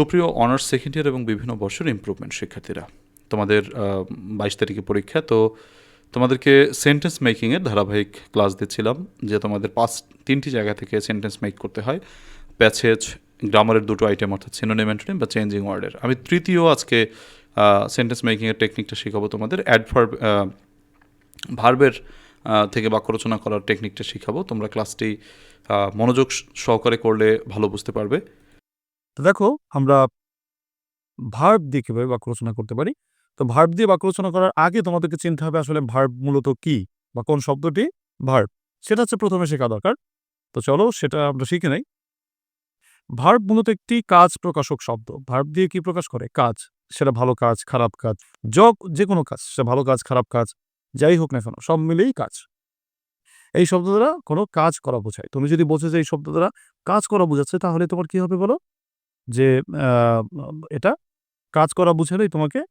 সুপ্রিয় honours second year এবং বিভিন্ন বর্ষের ইমপ্রুভমেন্ট শিক্ষার্থীরা। তোমাদের বাইশ তারিখে পরীক্ষা, তো তোমাদেরকে সেন্টেন্স মেকিংয়ের ধারাবাহিক ক্লাস দিচ্ছিলাম, যে তোমাদের পাঁচ, তিনটি জায়গা থেকে সেন্টেন্স মেক করতে হয়। প্যাছেজ গ্রামারের দুটো আইটেম অর্থাৎ সিনোনিম বা চেঞ্জিং ওয়ার্ডের আমি তৃতীয় আজকে সেন্টেন্স মেকিংয়ের টেকনিকটা শেখাবো তোমাদের। অ্যাডভার্ব ভার্বের থেকে বাক্য রচনা করার টেকনিকটা শেখাবো। তোমরা ক্লাসটি মনোযোগ সহকারে করলে ভালো বুঝতে পারবে। তো দেখো, আমরা ভার্ব দিয়ে কীভাবে বাক্য রচনা করতে পারি? তো ভার্ব দিয়ে বাক্য রচনা করার আগে তোমাদেরকে চিনতে হবে আসলে ভার্ব মূলত কি বা কোন শব্দটি ভার্ব সেটা হচ্ছে প্রথমে শেখা দরকার। তো চলো সেটা আমরা শিখে নেই। ভার্ব মূলত একটি কাজ প্রকাশক শব্দ। ভার্ব দিয়ে কি প্রকাশ করে? কাজ। সেটা ভালো কাজ, খারাপ কাজ, যক যে কোনো কাজ। সেটা ভালো কাজ, খারাপ কাজ, যাই হোক না কেন, সব মিলেই কাজ। এই শব্দ দ্বারা কোনো কাজ করা বোঝায়। তুমি যদি বোঝো যে এই শব্দ দ্বারা কাজ করা বোঝাচ্ছে, তাহলে তোমার কি হবে বলো? যে এটা কাজ করা বুঝালেই তোমাকে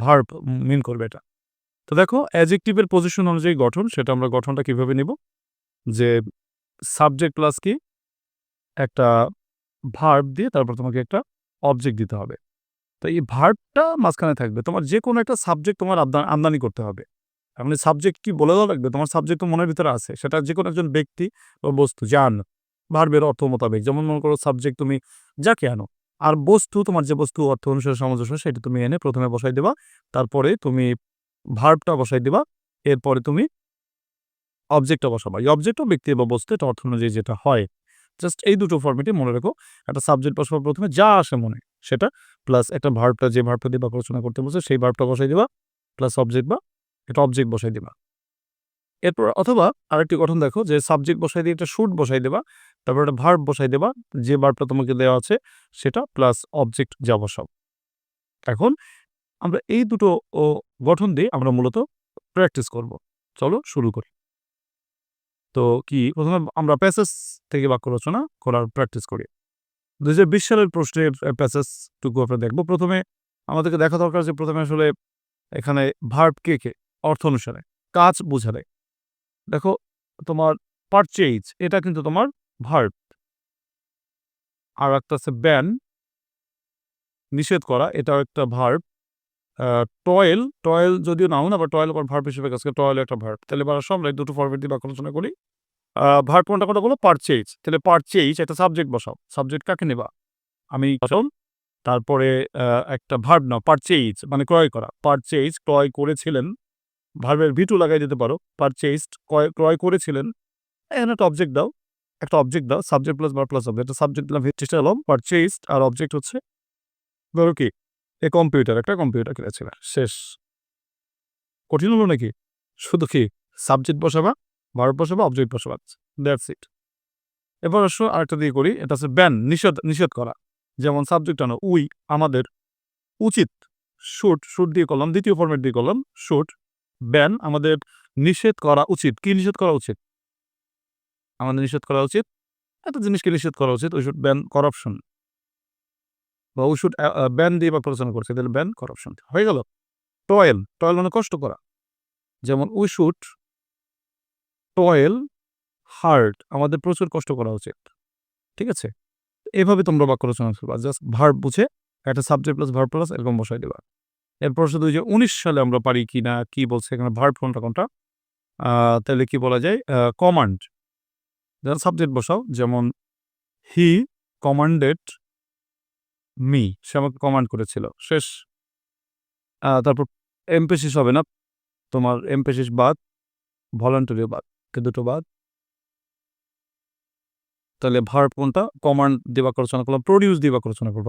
ভার্ব মিন করবে এটা। তো দেখো অ্যাজেক্টিভের পজিশন অনুযায়ী গঠন, সেটা আমরা গঠনটা কীভাবে নিব? যে সাবজেক্ট প্লাস কি? একটা ভার্ব দিয়ে তারপর তোমাকে একটা অবজেক্ট দিতে হবে। তো এই ভার্বটা মাঝখানে থাকবে। তোমার যে কোনো একটা সাবজেক্ট তোমার আমদা- আমদানি করতে হবে। মানে সাবজেক্ট কি বলে দেওয়া লাগবে? তোমার সাবজেক্ট তো মনের ভিতরে আছে। সেটা যে কোনো একজন ব্যক্তি বা বস্তু যান ভার্বের অর্থ মোতাবেক। যেমন মনে করো সাবজেক্ট তুমি যাকে আনো, আর বস্তু, তোমার যে বস্তু, অর্থ অনুসারে সামঞ্জস্য, সেটা তুমি এনে প্রথমে বসাই দেবা। তারপরে তুমি ভার্বটা বসাই দেবা। এরপরে তুমি অবজেক্টটা বসাবা। এই অবজেক্টও ব্যক্তি বা বস্তু, এটা অর্থ অনুযায়ী যেটা হয় জাস্ট এই দুটো ফর্মেটে মনে রেখো। একটা সাবজেক্ট বসাবার প্রথমে যা আসে মনে, সেটা প্লাস একটা ভার্বটা যে ভার্বটা দিয়ে বাক্য রচনা করতে বসে সেই ভার্বটা বসাই দিবা প্লাস অবজেক্ট বা এটা অবজেক্ট বসাই দিবা। এরপর অথবা আরেকটি গঠন দেখো যে সাবজেক্ট বসাই দিয়ে একটা শুট বসাই দেবা, তারপর একটা ভার্ব বসাই দেবা, যে ভার্বটা তোমাকে দেওয়া আছে সেটা প্লাস অবজেক্ট যা বসাও। এখন আমরা এই দুটো গঠন দিয়ে আমরা মূলত প্র্যাকটিস করব। চলো শুরু করি। তো কি, প্রথমে আমরা প্যাসেজ থেকে বাক্য রচনা করার প্র্যাকটিস করি। দুই হাজার বিশ সালের প্রশ্নের প্যাসেজ টুকু আমরা দেখব। প্রথমে আমাদেরকে দেখা দরকার যে প্রথমে আসলে এখানে ভার্ব কে কে, অর্থ অনুসারে, কাজ বোঝালে। দেখো, তোমার পারচেজ এটা কিন্তু তোমার ভার্ব আর একটা আছে ব্যান নিষেধ করা, এটাও একটা ভার্ব টয়েল টয়েল যদিও নাও না বা টয়েল আবার ভার্ব হিসেবে কাজ করে টয়েল একটা ভার্ব তাহলে এবার আসো, আমরা এই দুটো ফর্মেট দিয়ে বাক্য রচনা করি। ভার্ব কোনটা কথা বলো? পারচেজ তাহলে পারচেজ একটা সাবজেক্ট বসাও। সাবজেক্ট কাকে নেবা? আমি তারপরে একটা ভার্ব নাও পারচেজ মানে ক্রয় করা। পারচেজ ক্রয় করেছিলেন ভার্বের ভিটু লাগাই দিতে পারো। পারচেজড ক্রয় ক্রয় করেছিলেন। এখানে একটা অবজেক্ট দাও। একটা অবজেক্ট দাও সাবজেক্ট প্লাস বার প্লাস অবজেক্ট সাবজেক্ট দিলাম চেষ্টা করলাম পারচেজড আর অবজেক্ট হচ্ছে ধরো কি, এ কম্পিউটার একটা কম্পিউটার কিনেছিল শেষ। কঠিন হলো নাকি? শুধু কি সাবজেক্ট বসাবা ভার্ব বসাবা অবজেক্ট বসাবা। দ্যাটস ইট এবার আসো আরেকটা দিয়ে করি, এটা হচ্ছে ব্যান নিষেধ নিষেধ করা। যেমন সাবজেক্ট আনো উই, আমাদের, উচিত শুট শুট দিয়ে করলাম, দ্বিতীয় ফর্মেট দিয়ে করলাম শুট ব্যান আমাদের নিষেধ করা উচিত। কি নিষেধ করা উচিত? আমাদের নিষেধ করা উচিত? একটা জিনিসকে নিষেধ করা উচিত শুড ব্যান করাপশন বা শুড ব্যান দিয়ে বা প্রচারণা করছে, তাহলে ব্যান করাপশন হয়ে গেল। টয়েল টয়েল মানে কষ্ট করা। যেমন শুড টয়েল হার্ড আমাদের প্রচুর কষ্ট করা উচিত। ঠিক আছে? এভাবে তোমরা বাক্য রচনা করবা। জাস্ট ভার্ব বুঝে একটা সাবজেক্ট প্লাস ভার্ব প্লাস এরকম বসাই দেবা। এরপর শুধু যে উনিশ সালে আমরা পারি কি না, কি বলছে এখানে ভার্ব কোনটা কোনটা তাহলে কি বলা যায়? কমান্ড যেমন সাবজেক্ট বসাও, যেমন হি কমান্ডেড মি সে আমাকে কমান্ড করেছিল, শেষ। তারপর এমপেসিস হবে না, তোমার এমপেসিস বাদ ভলান্টারিও বাদ কে দুটো বাদ। তাহলে ভার্ব কোনটা কমান্ড দিয়ে বাক্য রচনা করলাম প্রডিউস দিয়ে বাক্য রচনা করব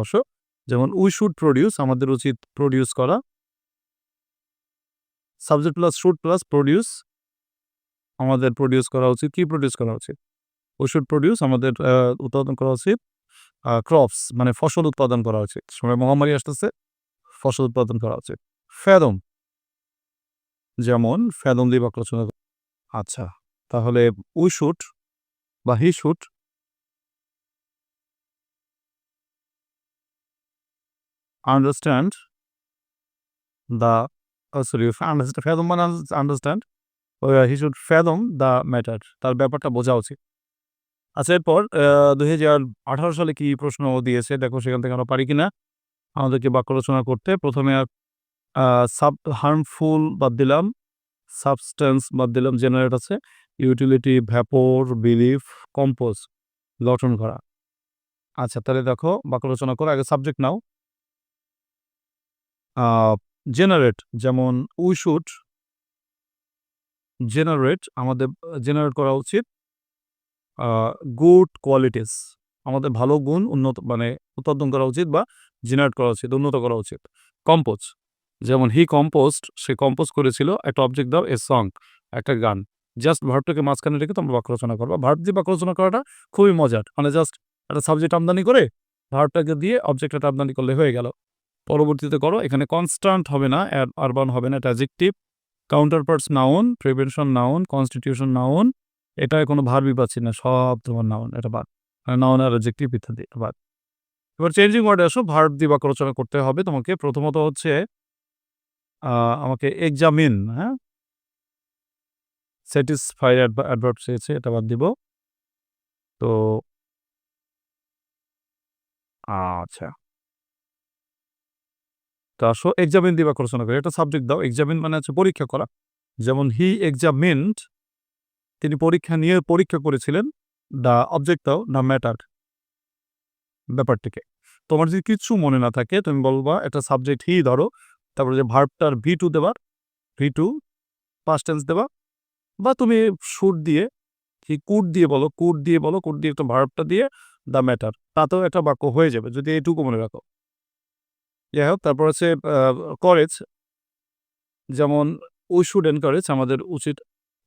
যেমন উই শুড প্রডিউস আমাদের উচিত প্রডিউস করা। Subject plus should plus produce আমাদের প্রডিউস করা উচিত। কি প্রডিউস করা উচিত? উই শুড প্রডিউস আমাদের উৎপাদন করা উচিত। ক্রপস মানে ফসল উৎপাদন করা উচিত। সময় মহামারী আসতেছে, ফসল উৎপাদন করা উচিত। ফেদম, যেমন ফেদম দিয়ে বাক্য আচ্ছা তাহলে উই শুট বা he should understand the sorry understand fathom মানে understand he should fathom the matter তার ব্যাপারটা বোঝা উচিত। আচ্ছা এরপর দুই হাজার আঠারো সালে কি প্রশ্ন দিয়েছে, দেখো সেখান থেকে আমরা পারি কিনা। আমাদেরকে বাক্য রচনা করতে, প্রথমে সাব হার্মফুল বাদ দিলাম সাবস্টেন্স বাদ দিলাম জেনারেট আছে ইউটিলিটি ভ্যাপোর বিলিফ কম্পোজ গঠন করা। আচ্ছা তাহলে দেখো, বাক্য রচনা করো, আগে সাবজেক্ট নাও। জেনারেট যেমন উই শুড জেনারেট আমাদের জেনারেট করা উচিত গুড কোয়ালিটিস আমাদের ভালো গুণ উন্নত মানে উৎপাদন করা উচিত বা জেনারেট করা উচিত, উন্নত করা উচিত। কম্পোজ যেমন হি কম্পোস্ট সে কম্পোজ করেছিল, একটা অবজেক্ট দাও এ সং একটা গান। জাস্ট ভার্বটাকে মাঝখানে রেখে তোমরা বাক্য রচনা করবা। ভার্ব দিয়ে বাক্য রচনা করাটা খুবই মজার মানে জাস্ট একটা সাবজেক্ট আমদানি করে ভার্বটাকে দিয়ে অবজেক্টটা আমদানি করলে হয়ে গেল। পরবর্তীতে করো। এখানে কনস্ট্যান্ট হবে না আরবান হবে না, এটা adjective counter parts noun prevention noun constitution noun এটা কোনো ভার্বই পাচ্ছি না, সব তোমার নাউন এটা বাদ। নাউন আর অ্যাজেক্টিভ ইত্যাদি বাদ। এবার চেঞ্জিং ওয়ার্ডে আসো ভার্ব দিয়ে বাক্য রচনা করতে হবে তোমাকে। প্রথমত হচ্ছে আমাকে এক্সামিন হ্যাঁ? স্যাটিসফাই অ্যাডভার্ব চেয়েছে এটা বাদ দিব। তো আচ্ছা। তো আসো এক্সামিন দিয়ে বাক্য রচনা করি এটা সাবজেক্ট দাও। এক্সামিন মানে হচ্ছে পরীক্ষা করা। যেমন হি এক্সামিনড তিনি পরীক্ষা নিয়ে পরীক্ষা করেছিলেন দ্য অবজেক্ট দাও দ্য ম্যাটার ব্যাপারটিকে। তোমার যদি কিছু মনে না থাকে, তুমি বলবা, এটা সাবজেক্ট হি ধরো। তারপরে যে ভার্বটার ভি টু দেবার ভি টু পাস্ট টেন্স দেবা, বা তুমি শুট দিয়ে, কি কুট দিয়ে বলো কুট দিয়ে বলো কুট দিয়ে একটা ভার্বটা দিয়ে দ্য ম্যাটার তাতেও একটা বাক্য হয়ে যাবে। যদি এইটুকু মনে রাখো। যাই হোক, তারপর হচ্ছে করেজ যেমন উই শুড এনকারেজ আমাদের উচিত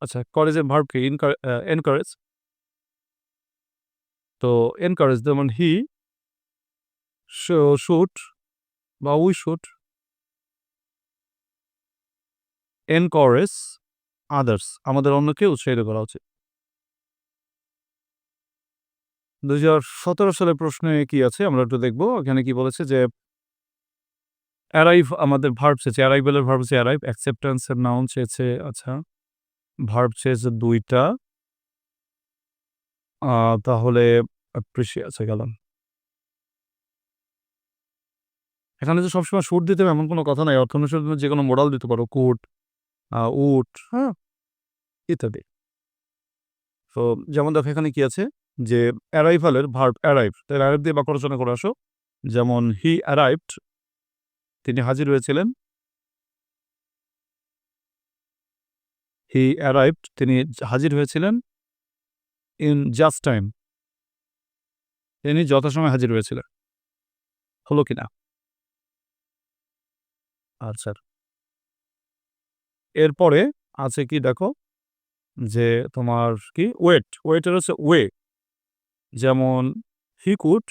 আচ্ছা করেজের ভার্বকে এনকারেজ তো এনকারেজ যেমন হি শুট বা উই শুট এনকারেজ আদার্স আমাদের অন্যকে উৎসাহিত করা উচিত। দুই হাজার সতেরো সালের প্রশ্নে কি আছে? আমরা একটু দেখব। এখানে কি বলেছে যে অ্যারাইভ আমাদের ভার্ব চেয়েছে অ্যারাইভেলের ভার্ব চেয়ে অ্যারাইভ অ্যাকসেপ্টেন্সের নাউন চেয়েছে আচ্ছা ভার্ব চেয়েছে দুইটা। তাহলে অ্যাপ্রিসিয়েছে গেলাম এখানে যে সবসময় সুট দিতে হবে এমন কোনো কথা নাই, অর্থ অনুসারে যে কোনো মোডাল দিতে পারো কুট উট হ্যাঁ ইত্যাদি। তো যেমন দেখো এখানে কি আছে? যে অ্যারাইভালের ভার্ব অ্যারাইভ তাই অ্যারাইভ দিয়ে বাক্য করে আসো। যেমন হি অ্যারাইভড তিনি হাজির হয়েছিলেন। হি অ্যারাইভড, তিনি হাজির হয়েছিলেন ইন জাস্ট টাইম। তিনি যথাসময়ে হাজির হয়েছিলেন। হলো কিনা? আচ্ছা। এরপরে আছে কি দেখো? যে তোমার কি? ওয়েট, ওয়েটের হচ্ছে ওয়ে। যেমন, he could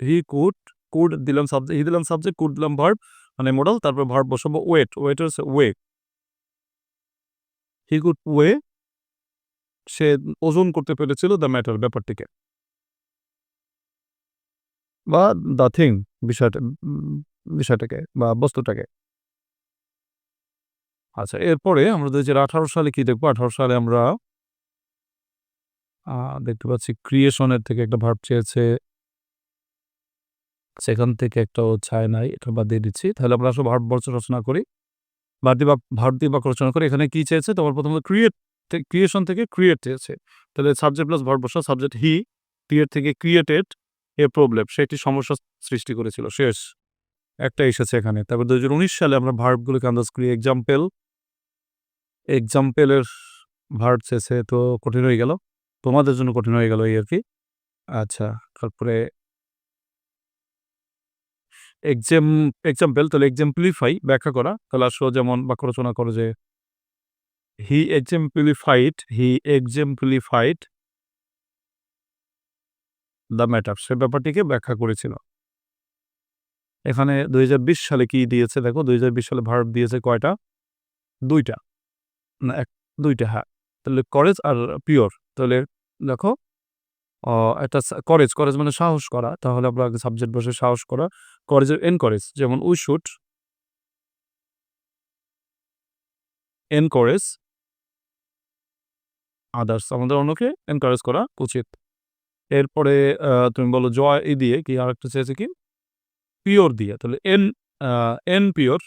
he could could দিলাম সাবজেক্ট হি দিলাম সাবজেক্ট কুড দিলাম ভার্ব মানে মোডাল তারপর ভার্ব বসাবো ওয়েট ওয়েটের ওয়ে হি কুড ওয়ে সে ওজন করতে পেরেছিল দ্য ম্যাটার ব্যাপারটিকে। বা দ্য থিং বিষয়টা, বিষয়টাকে, বা বস্তুটাকে। আচ্ছা এরপরে আমরা হাজার আঠারো সালে কি দেখব? আঠারো সালে আমরা দেখতে পাচ্ছি ক্রিয়েশনের থেকে একটা ভার্ব চেয়েছে। সেখান থেকে একটা ও চায় নাই, এটা বাদ দিয়ে দিচ্ছি। তাহলে আমরা আসলে ভারতবর্ষ রচনা করি। ভারতীয় বা ভারতীয় বাক্য রচনা করি। এখানে কি চেয়েছে? তোমার প্রথমত ক্রিয়েট ক্রিয়েশন থেকে ক্রিয়েট চেয়েছে। তাহলে সাবজেক্ট প্লাস ভারতবর্ষ সাবজেক্ট হি ক্রিয়েট থেকে ক্রিয়েটেড এ প্রবলেম সেটি সমস্যা সৃষ্টি করেছিল। শেষ। একটা এসেছে এখানে। তারপর দুই হাজার উনিশ সালে আমরা ভার্বগুলোকে আন্দাজ করি। এক্সাম্পেল এক্সাম্পেলের ভার্ব চেয়েছে। তো কঠিন হয়ে গেল। তোমাদের জন্য কঠিন হয়ে গেল এই আর কি। আচ্ছা তারপরে এক্সাম এক্সাম্পল তাহলে এক্সাম্পলিফাই ব্যাখ্যা করা। তাহলে আসো যেমন বাক্য রচনা করো যে he exemplified he exemplified the matter সে ব্যাপারটিকে ব্যাখ্যা করেছিল। এখানে দুই হাজার বিশ সালে কি দিয়েছে দেখো? দুই হাজার বিশ সালে ভার্ব দিয়েছে কয়টা? দুইটা। না, এক, দুইটা হ্যাঁ। তাহলে করেজ আর পিওর তাহলে দেখো একটা করেজ করেজ মানে সাহস করা। তাহলে আমরা সাবজেক্ট বসে সাহস করা। করেজের এনকারেজ যেমন উই শুড এনকারেজ আদার্স আমাদের অন্যকে এনকারেজ করা উচিত। এরপরে তুমি বলো জয় এই দিয়ে কি আর একটা চেয়েছে কি? পিওর দিয়ে। তাহলে N N pure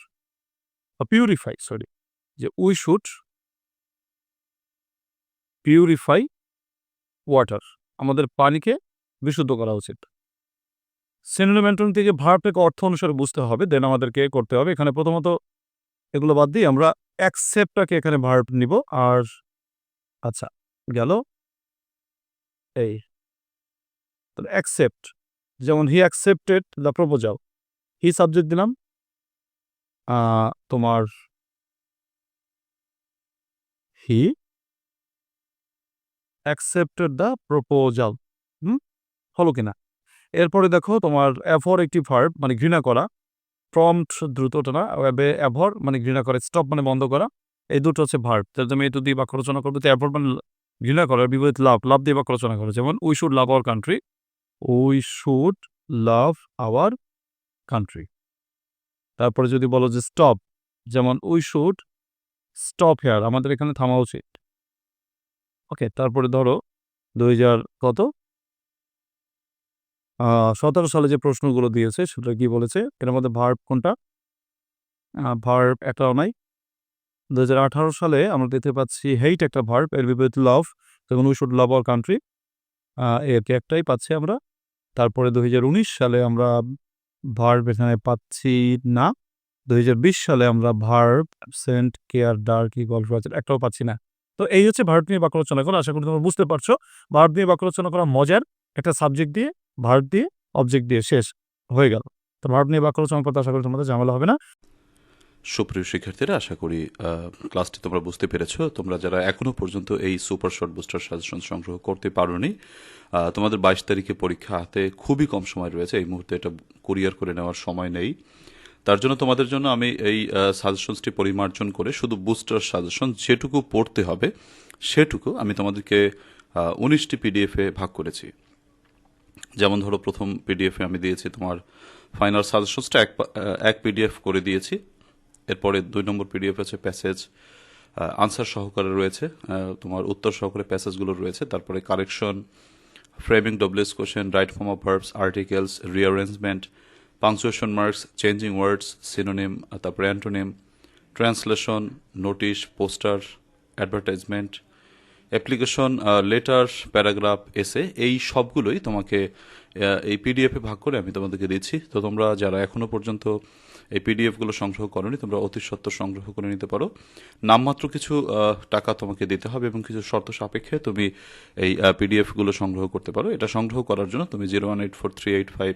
purify sorry যে উই শুড পিউরিফাই ওয়াটার আমাদের পানিকে বিশুদ্ধ করা উচিত। সিনোনিমেন্টন থেকে ভার্বটাকে অর্থ অনুসারে বুঝতে হবে দেন আমাদেরকে করতে হবে। এখানে প্রথমত এগুলো বাদ দিয়ে আমরা অ্যাকসেপ্টটাকে এখানে ভার্ব নিব, আর আচ্ছা গেল। এই। তাহলে অ্যাকসেপ্ট যেমন he accepted the proposal he subject দিলাম তোমার he accepted the proposal hmm? হলো কিনা? এরপরে দেখো তোমার অ্যাভর একটি ভার্ব মানে ঘৃণা করা। প্রম্পট দ্রুতটা না অ্যাভর মানে ঘৃণা করা স্টপ মানে বন্ধ করা। এই দুটো হচ্ছে ভার্ব তাহলে তুমি এটু দিয়ে বাক্য রচনা করবে, তো অ্যাভর মানে ঘৃণা করার বিপরীত লাভ লাভ দিয়ে বাক্য রচনা করো। যেমন we should love our country we should love our country তারপরে যদি বলো যে স্টপ যেমন উই শুড স্টপ হেয়ার আমাদের এখানে থামা উচিত। ওকে, তারপরে ধরো দুই হাজার কত? সতেরো সালে যে প্রশ্নগুলো দিয়েছে সেটা কি বলেছে? এর মধ্যে ভার্ব কোনটা? ভার্ব একটাও নাই। দু হাজার আঠারো সালে আমরা দেখতে পাচ্ছি হেইট একটা ভার্ব এর বিপরীত লাভ যেমন we should love our country এর কি একটাই পাচ্ছি আমরা। তারপরে দু হাজার উনিশ সালে আমরা ভার্ব এখানে পাচ্ছি না। দু হাজার বিশ সালে আমরা ভার্ব অ্যাবসেন্ট কেয়ার ডার্ক আছে একটাও পাচ্ছি না। তো এই হচ্ছে ভারত নিয়ে বাক্য রচনা করা, আশা করি তোমরা বুঝতে পারছ। ভারত নিয়ে বাক্য রচনা করা মজার একটা সাবজেক্ট দিয়ে, ভারত দিয়ে অবজেক্ট দিয়ে শেষ হয়ে গেল। তো ভারত নিয়ে বাক্য রচনা করতে আশা করি তোমাদের ঝামেলা হবে না। সুপ্রিয় শিক্ষার্থীরা, আশা করি ক্লাসটি তোমরা বুঝতে পেরেছ। তোমরা যারা এখনও পর্যন্ত এই সুপার শর্ট বুস্টার সাজেশন সংগ্রহ করতে পারোনি তোমাদের বাইশ তারিখে পরীক্ষা হাতে খুবই কম সময় রয়েছে। এই মুহূর্তে এটা কুরিয়ার করে নেওয়ার সময় নেই। তার জন্য তোমাদের জন্য আমি এই সাজেশনসটি পরিমার্জন করে শুধু বুস্টার সাজেশন যেটুকু পড়তে হবে, সেটুকু আমি তোমাদেরকে উনিশটি পিডিএফে ভাগ করেছি। যেমন ধরো প্রথম পিডিএফে আমি দিয়েছি তোমার ফাইনাল সাজেশনসটা এক এক পিডিএফ করে দিয়েছি। এরপরে দুই নম্বর পিডিএফ আছে প্যাসেজ আনসার সহকারে রয়েছে তোমার উত্তর সহকারে প্যাসেজগুলো রয়েছে। তারপরে correction framing WS question right form of verbs articles rearrangement punctuation marks changing words synonym তারপরে antonym translation notice poster advertisement application letter paragraph essay এই সবগুলোই তোমাকে এই পিডিএফে ভাগ করে আমি তোমাদেরকে দিচ্ছি। তো তোমরা যারা এখনও পর্যন্ত এই পিডিএফগুলো সংগ্রহ করনি, তোমরা অতি সত্ত্বর সংগ্রহ করে নিতে পারো। নামমাত্র কিছু টাকা তোমাকে দিতে হবে এবং কিছু শর্ত সাপেক্ষে তুমি এই পিডিএফগুলো সংগ্রহ করতে পারো। এটা সংগ্রহ করার জন্য তুমি zero one eight four three eight five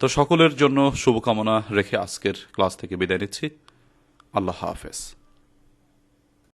তো সকলের জন্য শুভকামনা রেখে আজকের ক্লাস থেকে বিদায় নিচ্ছি। আল্লাহ হাফেজ।